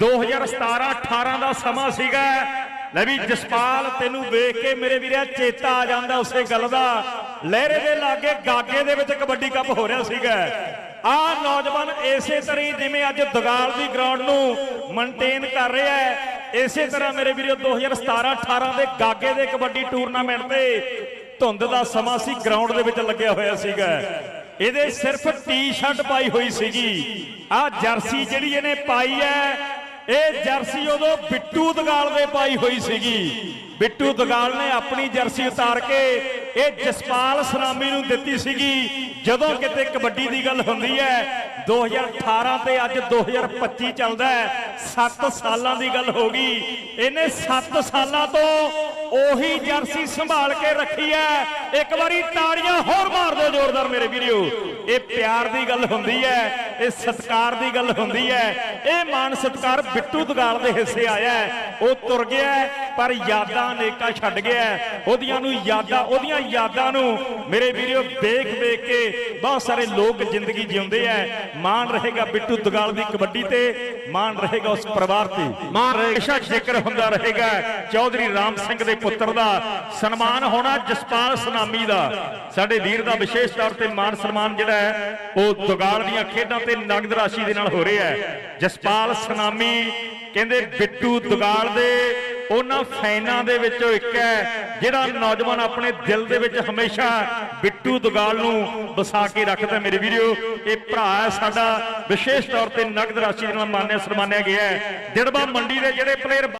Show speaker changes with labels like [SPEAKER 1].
[SPEAKER 1] 18 ਦਾ ਸਮਾਂ ਸੀਗਾ। ਲੈ ਵੀ ਜਸਪਾਲ, ਤੈਨੂੰ ਵੇਖ ਕੇ ਮੇਰੇ ਵੀਰਿਆ ਚੇਤਾ ਆ ਜਾਂਦਾ ਉਸੇ ਗੱਲ ਦਾ। ਲਹਿਰੇ ਦੇ ਲਾਗੇ ਗਾਗੇ ਦੇ ਵਿੱਚ ਕਬੱਡੀ ਕੱਪ ਹੋ ਰਿਹਾ ਸੀਗਾ। ਆ ਨੌਜਵਾਨ ਇਸੇ ਤਰ੍ਹਾਂ ਜਿਵੇਂ ਅੱਜ ਦਗਾਲ ਦੀ ਗਰਾਊਂਡ ਨੂੰ ਮੇਨਟੇਨ ਕਰ ਰਿਹਾ ਹੈ, ਇਸੇ ਤਰ੍ਹਾਂ ਮੇਰੇ ਵੀਰੋ 2017 18 ਦੇ ਗਾਗੇ ਦੇ ਕਬੱਡੀ ਟੂਰਨਾਮੈਂਟ ਤੇ ਧੁੰਦ ਦਾ ਸਮਾਂ ਸੀ ਗਰਾਊਂਡ ਦੇ ਵਿੱਚ ਲੱਗਿਆ ਹੋਇਆ ਸੀਗਾ। ਇਹਦੇ ਸਿਰਫ ਟੀ-ਸ਼ਰਟ ਪਾਈ ਹੋਈ ਸੀਗੀ। ਆ ਜਰਸੀ ਜਿਹੜੀ ਇਹਨੇ ਪਾਈ ਹੈ ਇਹ ਜਰਸੀ ਉਦੋਂ ਬਿੱਟੂ ਦਗਾਲ ਦੇ ਪਾਈ ਹੋਈ ਸੀਗੀ। ਬਿੱਟੂ ਦਗਾਲ ਨੇ ਆਪਣੀ ਜਰਸੀ ਉਤਾਰ ਕੇ ਇਹ ਜਸਪਾਲ ਸਨਾਮੀ ਨੂੰ ਦਿੱਤੀ ਸੀਗੀ। ਜਦੋਂ ਕਿਤੇ ਕਬੱਡੀ ਦੀ ਗੱਲ ਹੁੰਦੀ ਹੈ 2018 ਤੇ ਅੱਜ 2025 ਚੱਲਦਾ ਹੈ। 7 ਸਾਲਾਂ ਦੀ ਗੱਲ ਹੋ ਗਈ। ਇਹਨੇ 7 ਸਾਲਾਂ ਤੋਂ ਉਹੀ ਜਰਸੀ ਸੰਭਾਲ ਕੇ ਰੱਖੀ ਹੈ। ਇੱਕ ਵਾਰੀ ਤਾੜੀਆਂ ਹੋਰ ਮਾਰ ਜ਼ੋਰਦਾਰ ਮੇਰੇ ਵੀਰੋ, ਇਹ ਪਿਆਰ ਦੀ ਗੱਲ ਹੁੰਦੀ ਹੈ, ਇਹ ਸਤਿਕਾਰ ਦੀ ਗੱਲ ਹੁੰਦੀ ਹੈ, ਇਹ ਮਾਨ ਸਤਿਕਾਰ ਬਿੱਟੂ ਦਗਾਲ ਦੇ ਹਿੱਸੇ ਆਇਆ ਹੈ। ਉਹ ਤੁਰ ਗਿਆ ਪਰ ਯਾਦਾਂ ਅਨੇਕਾਂ ਛੱਡ ਗਿਆ ਉਹਦੀਆਂ ਨੂੰ ਯਾਦਾਂ, ਉਹਦੀਆਂ ਯਾਦਾਂ ਨੂੰ ਮੇਰੇ ਵੀਰੋ ਵੇਖ ਵੇਖ ਕੇ ਬਹੁਤ ਸਾਰੇ ਲੋਕ ਜ਼ਿੰਦਗੀ ਜਿਉਂਦੇ ਐ ਮਾਣ ਰਹੇਗਾ ਬਿੱਟੂ ਦਗਾਲ ਦੀ ਕਬੱਡੀ ਤੇ, ਮਾਣ ਰਹੇਗਾ ਉਸ ਪਰਿਵਾਰ ਤੇ। ਮਾਣ ਰਹੇਗਾ ਜ਼ਿਕਰ ਹੁੰਦਾ ਰਹੇਗਾ। ਚੌਧਰੀ ਰਾਮ ਸਿੰਘ ਦੇ ਪੁੱਤਰ ਦਾ ਸਨਮਾਨ ਹੋਣਾ ਜਸਪਾਲ ਸੁਨਾਮੀ ਦਾ। ਸਾਡੇ ਵੀਰ ਦਾ ਵਿਸ਼ੇਸ਼ ਤੌਰ ਤੇ ਮਾਣ ਸਨਮਾਨ ਜਿਹੜਾ ਹੈ, ਉਹ ਦਗਾਲ ਦੀਆਂ ਖੇਡਾਂ ਤੇ ਨਗਦ ਰਾਸ਼ੀ ਦੇ ਨਾਲ ਹੋ ਰਿਹਾ ਹੈ। ਜਸਪਾਲ ਸੁਨਾਮੀ ਕਹਿੰਦੇ ਬਿੱਟੂ ਦੁਗਾਲ ਦੇ, ਉਹਨਾਂ ਫੈਨਾਂ ਦੇ ਵਿੱਚੋਂ ਇੱਕ ਹੈ, ਜਿਹੜਾ ਨੌਜਵਾਨ ਆਪਣੇ ਦਿਲ ਦੇ ਵਿੱਚ ਹਮੇਸ਼ਾ ਬਿੱਟੂ ਦੁਗਾਲ ਨੂੰ ਵਸਾ ਕੇ ਰੱਖਦਾ ਮੇਰੇ ਵੀਰੋ, ਇਹ ਭਰਾ ਹੈ ਸਾਡਾ, ਵਿਸ਼ੇਸ਼ ਤੌਰ ਤੇ ਨਗਦ ਰਾਸ਼ੀ ਨਾਲ ਮਾਨਿਆ, ਸਨਮਾਨਿਆ ਗਿਆ ਹੈ। ਦਿੜਬਾ ਮੰਡੀ ਦੇ ਜਿਹੜੇ ਪਲੇਅਰ